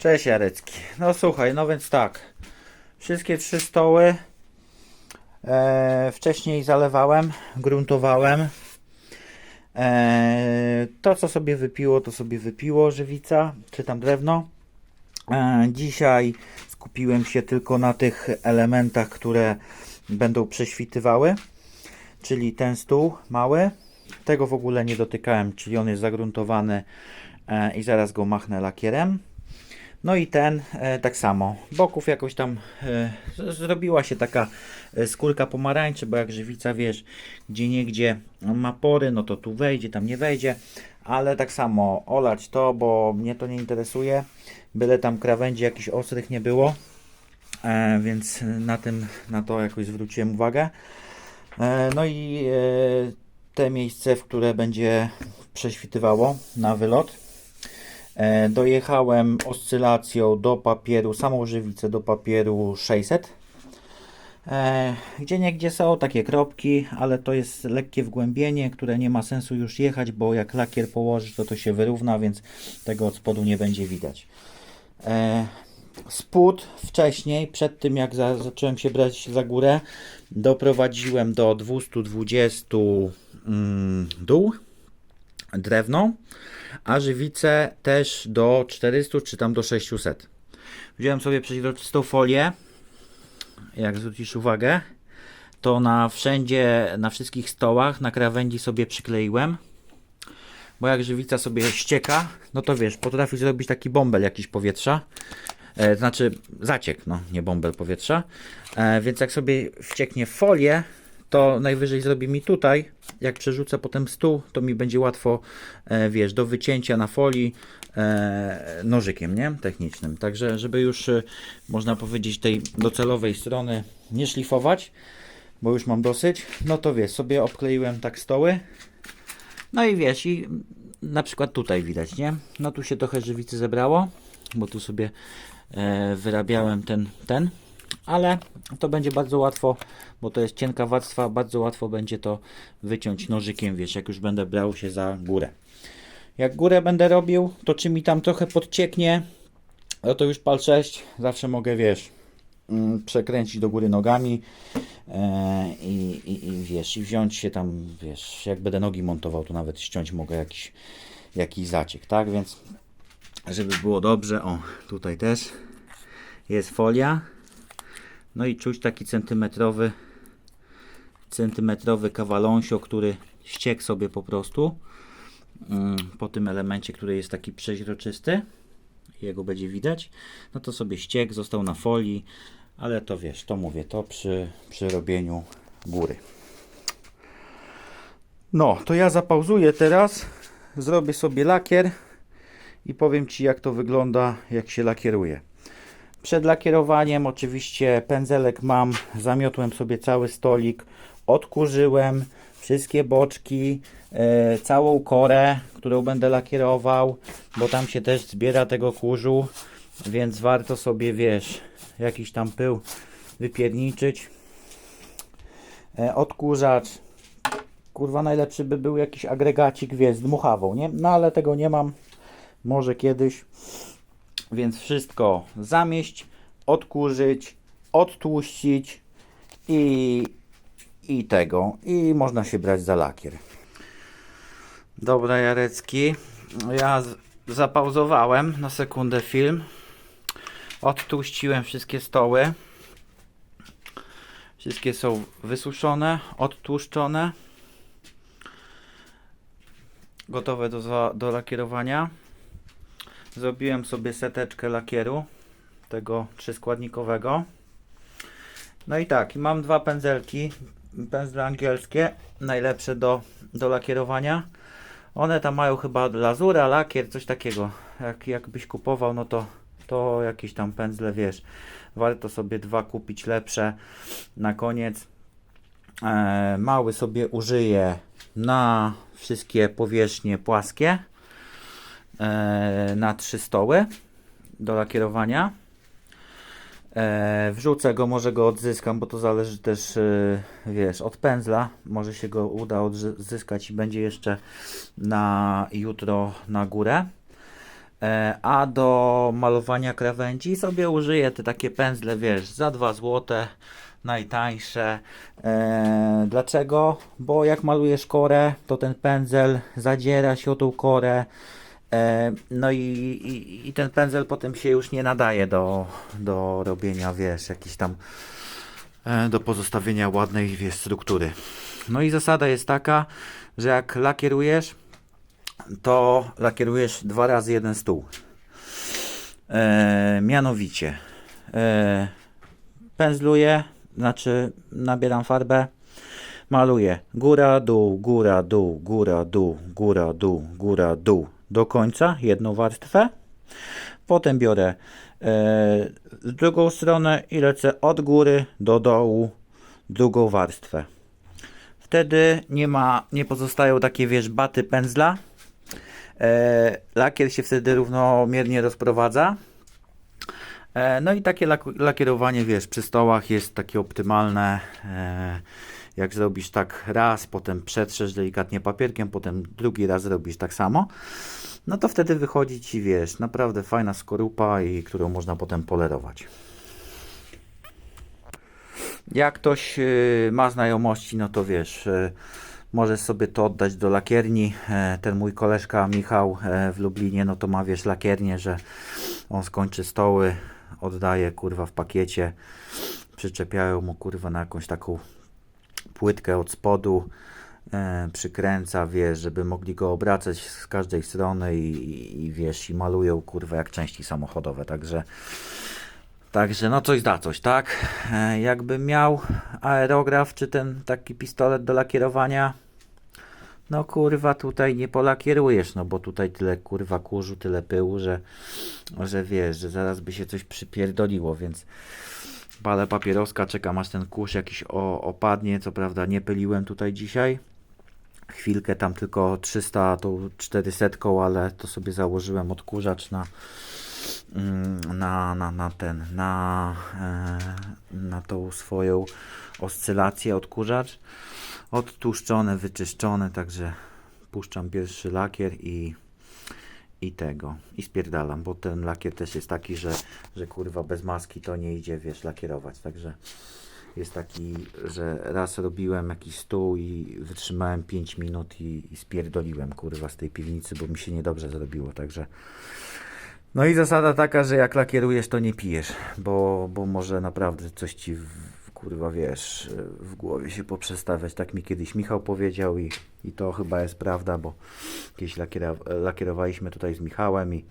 Cześć Jarecki. No słuchaj, no więc tak. Wszystkie trzy stoły e, wcześniej zalewałem, gruntowałem. E, to co sobie wypiło, to sobie wypiło żywica, czy tam drewno. E, dzisiaj skupiłem się tylko na tych elementach, które będą prześwitywały. Czyli ten stół mały. Tego w ogóle nie dotykałem, czyli on jest zagruntowany e, i zaraz go machnę lakierem. No i ten e, tak samo. Boków jakoś tam e, zrobiła się taka e, skórka pomarańczy, bo jak żywica wiesz, gdzie niegdzie ma pory, no to tu wejdzie, tam nie wejdzie. Ale tak samo olać to, bo mnie to nie interesuje. Byle tam krawędzi jakichś ostrych nie było. E, więc na tym, na to jakoś zwróciłem uwagę. E, no i e, te miejsce, w które będzie prześwitywało na wylot. E, Dojechałem oscylacją do papieru, samą żywicę do papieru 600. E, Gdzie niegdzie są takie kropki, ale to jest lekkie wgłębienie, które nie ma sensu już jechać, bo jak lakier położysz, to to się wyrówna, więc tego od spodu nie będzie widać. E, Spód wcześniej, przed tym jak za, zacząłem się brać za górę, doprowadziłem do 220 mm, dół drewno, a żywicę też do 400 czy tam do 600. Wziąłem sobie przeźroczystą folię, jak zwrócisz uwagę, to na wszędzie, na wszystkich stołach, na krawędzi sobie przykleiłem, bo jak żywica sobie ścieka, no to wiesz, potrafi zrobić taki bąbel jakiś powietrza, e, znaczy zaciek, no nie bąbel powietrza, e, więc jak sobie wcieknie folię, to najwyżej zrobi mi tutaj, jak przerzucę potem stół, to mi będzie łatwo, e, wiesz, do wycięcia na folii e, nożykiem, nie? Technicznym. Także, żeby już, e, można powiedzieć, tej docelowej strony nie szlifować, bo już mam dosyć, no to wiesz, sobie obkleiłem tak stoły, no i wiesz, i na przykład tutaj widać, nie? No tu się trochę żywicy zebrało, bo tu sobie e, wyrabiałem ten, ten, ale to będzie bardzo łatwo, bo to jest cienka warstwa, bardzo łatwo będzie to wyciąć nożykiem, wiesz, jak już będę brał się za górę. Jak górę będę robił, to czy mi tam trochę podcieknie, no to już pal 6, zawsze mogę, wiesz, mm, przekręcić do góry nogami e, i, i, i wiesz, i wziąć się tam, wiesz, jak będę nogi montował, to nawet ściąć mogę jakiś, jakiś zaciek, tak, więc żeby było dobrze, o, tutaj też jest folia, no i czuć taki centymetrowy centymetrowy kawaląsio, który ściekł sobie po prostu mm, po tym elemencie, który jest taki przeźroczysty jego będzie widać, no to sobie ściek został na folii, ale to wiesz, to mówię, to przy, przy robieniu góry. No, to ja zapauzuję teraz, zrobię sobie lakier i powiem Ci jak to wygląda, jak się lakieruje. Przed lakierowaniem oczywiście pędzelek mam, zamiotłem sobie cały stolik, odkurzyłem wszystkie boczki, e, całą korę, którą będę lakierował, bo tam się też zbiera tego kurzu, więc warto sobie, wiesz, jakiś tam pył wypierniczyć. E, odkurzacz, kurwa najlepszy by był jakiś agregacik, wiesz, z dmuchawą, nie? No ale tego nie mam, może kiedyś. Więc wszystko zamieść, odkurzyć, odtłuścić i, i tego. I można się brać za lakier. Dobra, Jarecki. Ja zapauzowałem na sekundę film. Odtłuściłem wszystkie stoły. Wszystkie są wysuszone, odtłuszczone. Gotowe do, za, do lakierowania. Zrobiłem sobie seteczkę lakieru tego trzyskładnikowego. No i tak, mam dwa pędzelki, pędzle angielskie, najlepsze do, do lakierowania. One tam mają chyba lazura, lakier, coś takiego. Jak, jakbyś kupował, no to, to jakieś tam pędzle, wiesz. Warto sobie dwa kupić lepsze. Na koniec e, mały sobie użyję na wszystkie powierzchnie płaskie na trzy stoły do lakierowania. E, wrzucę go, może go odzyskam, bo to zależy też, e, wiesz, od pędzla. Może się go uda odzyskać i będzie jeszcze na jutro na górę. E, a do malowania krawędzi sobie użyję te takie pędzle, wiesz, za 2 złote, najtańsze. E, dlaczego? Bo jak malujesz korę, to ten pędzel zadziera się o tą korę. E, no i, i, i ten pędzel potem się już nie nadaje do, do robienia, wiesz, jakiś tam e, do pozostawienia ładnej wiesz, struktury. No i zasada jest taka, że jak lakierujesz, to lakierujesz dwa razy jeden stół. E, mianowicie e, pędzluję, znaczy nabieram farbę, maluję góra, dół, góra, dół, góra, dół, góra, dół, góra, dół do końca jedną warstwę. Potem biorę e, drugą stronę i lecę od góry do dołu drugą warstwę. Wtedy nie ma, nie pozostają takie wiesz baty pędzla. E, lakier się wtedy równomiernie rozprowadza. E, no i takie lak- lakierowanie, wiesz, przy stołach jest takie optymalne. E, jak zrobisz tak raz, potem przetrzesz delikatnie papierkiem, potem drugi raz zrobisz tak samo, no to wtedy wychodzi ci, wiesz, naprawdę fajna skorupa i którą można potem polerować. Jak ktoś y, ma znajomości, no to wiesz, y, możesz sobie to oddać do lakierni. E, Ten mój koleżka Michał e, w Lublinie, no to ma wiesz lakiernię, że on skończy stoły, oddaje kurwa w pakiecie, przyczepiają mu kurwa na jakąś taką płytkę od spodu, e, przykręca, wiesz, żeby mogli go obracać z każdej strony i, i, wiesz, i malują kurwa jak części samochodowe, także Także no coś da coś, tak? E, jakbym miał aerograf czy ten taki pistolet do lakierowania, no kurwa tutaj nie polakierujesz, no bo tutaj tyle kurwa kurzu, tyle pyłu, że, że wiesz, że zaraz by się coś przypierdoliło, więc palę papieroska, czekam aż ten kurz jakiś o, opadnie, co prawda nie pyliłem tutaj dzisiaj. Chwilkę tam tylko 300, tą 400, ale to sobie założyłem odkurzacz na, mm, na, na, na ten, na, e, na tą swoją oscylację odkurzacz. Odtłuszczone, wyczyszczone, także puszczam pierwszy lakier i, i tego, i spierdalam, bo ten lakier też jest taki, że, że kurwa bez maski to nie idzie, wiesz, lakierować, także jest taki, że raz robiłem jakiś stół i wytrzymałem 5 minut i, i spierdoliłem kurwa z tej piwnicy, bo mi się niedobrze zrobiło, także no i zasada taka, że jak lakierujesz, to nie pijesz, bo, bo może naprawdę coś ci w, kurwa wiesz, w głowie się poprzestawiać. Tak mi kiedyś Michał powiedział i, i to chyba jest prawda, bo kiedyś lakiera, lakierowaliśmy tutaj z Michałem i,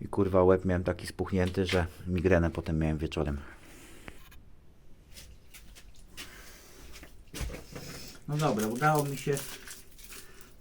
i kurwa łeb miałem taki spuchnięty, że migrenę potem miałem wieczorem. No dobra, udało mi się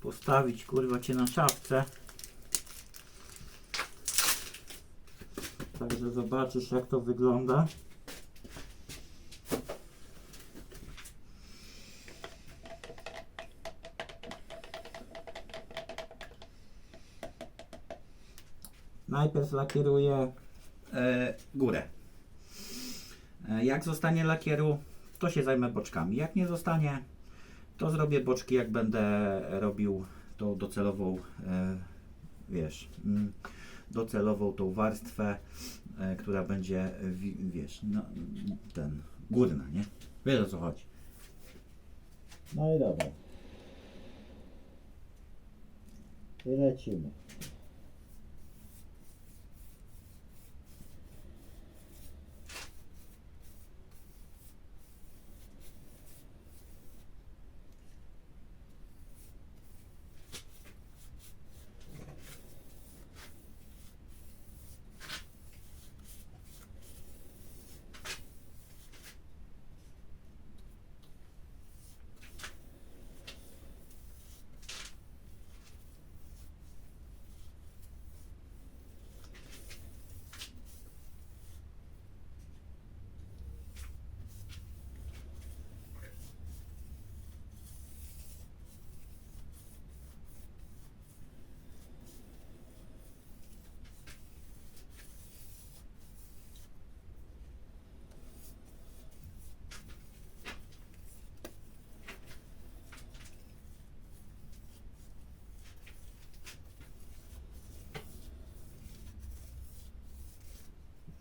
postawić kurwa cię na szafce. Także zobaczysz jak to wygląda. Najpierw lakieruję e, górę. E, jak zostanie lakieru, to się zajmę boczkami. Jak nie zostanie, to zrobię boczki, jak będę robił tą docelową, e, wiesz, mm, docelową tą warstwę, e, która będzie, wi- wiesz, no, ten, górna, nie? Wiesz o co chodzi. No i dobra. I lecimy.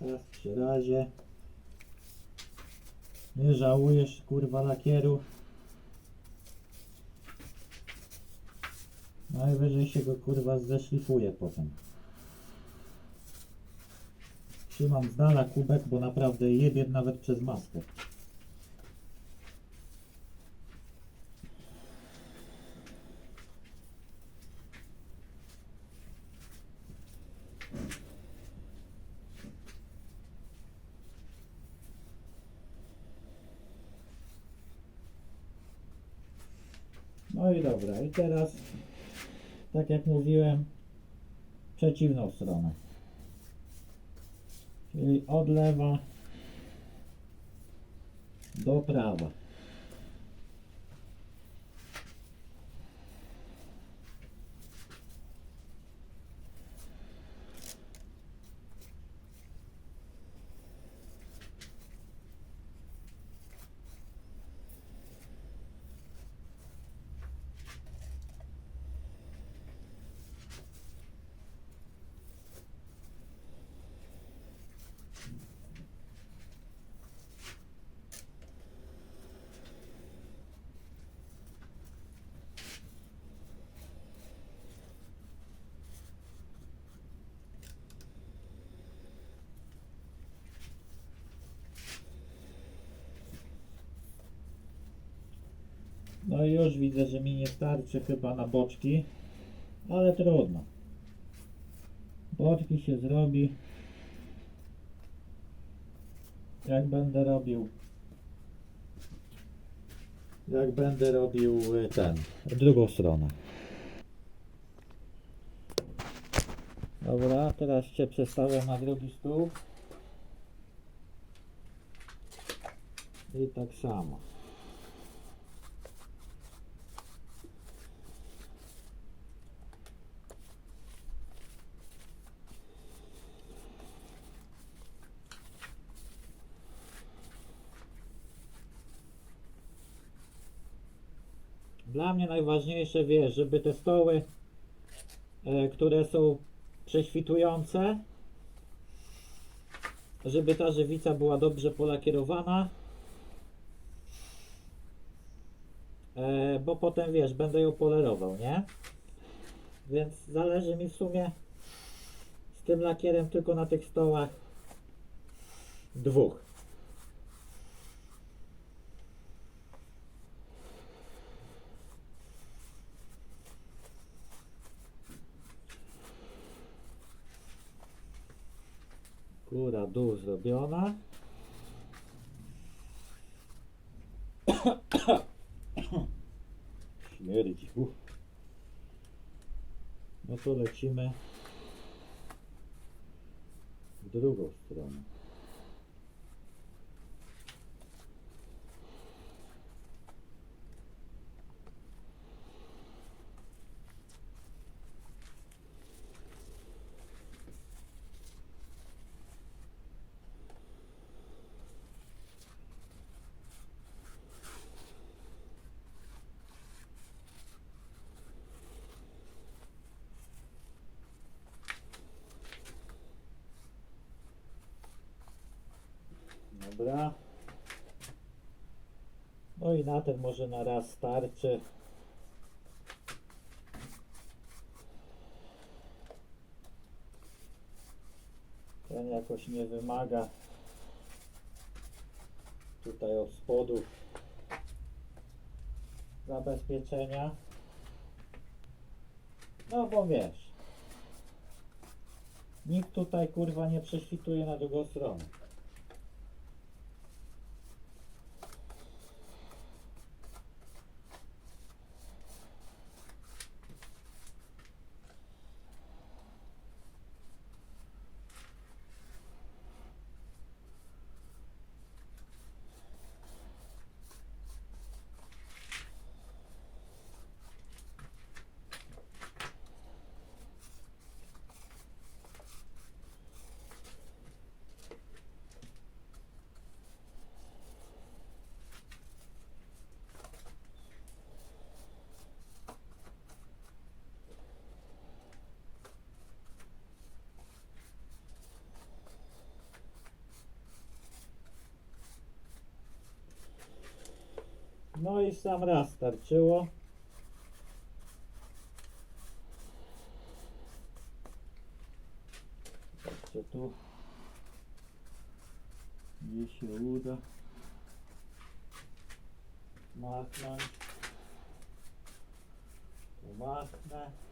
Teraz przy razie. Nie żałujesz kurwa lakieru. Najwyżej się go kurwa zeszlifuje potem. Trzymam z dala kubek, bo naprawdę jebie nawet przez maskę. No i dobra, i teraz, tak jak mówiłem, przeciwną stronę. Czyli od lewa do prawa. No i już widzę, że mi nie starczy chyba na boczki, ale trudno. Boczki się zrobi. Jak będę robił jak będę robił y, ten drugą stronę. Dobra, teraz cię przestawiam na drugi stół. I tak samo. Mnie najważniejsze, wiesz, żeby te stoły, e, które są prześwitujące, żeby ta żywica była dobrze polakierowana, e, bo potem, wiesz, będę ją polerował, nie? Więc zależy mi w sumie z tym lakierem tylko na tych stołach dwóch. Góra, dół zrobiona. Śmierdzi. No to lecimy w drugą stronę. Dobra. No i na ten może na raz starczy. Ten jakoś nie wymaga tutaj od spodu zabezpieczenia. No bo wiesz, nikt tutaj kurwa nie prześwituje na drugą stronę. No i sam raz starczyło. Także tu gdzieś się uda machnąć. Tu machnę.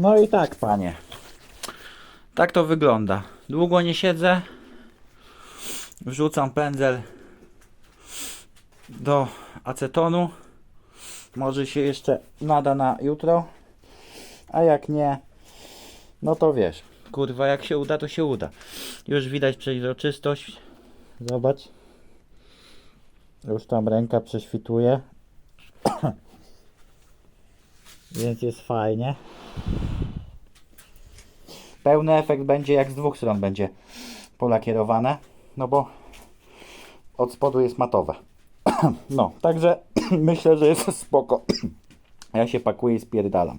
No i tak, panie. Tak to wygląda. Długo nie siedzę. Wrzucam pędzel do acetonu. Może się jeszcze nada na jutro. A jak nie, no to wiesz. Kurwa, jak się uda, to się uda. Już widać przeźroczystość. Zobacz. Już tam ręka prześwituje. Więc jest fajnie. Pełny efekt będzie jak z dwóch stron będzie polakierowane, no bo od spodu jest matowe. No, także myślę, że jest spoko. Ja się pakuję i spierdalam.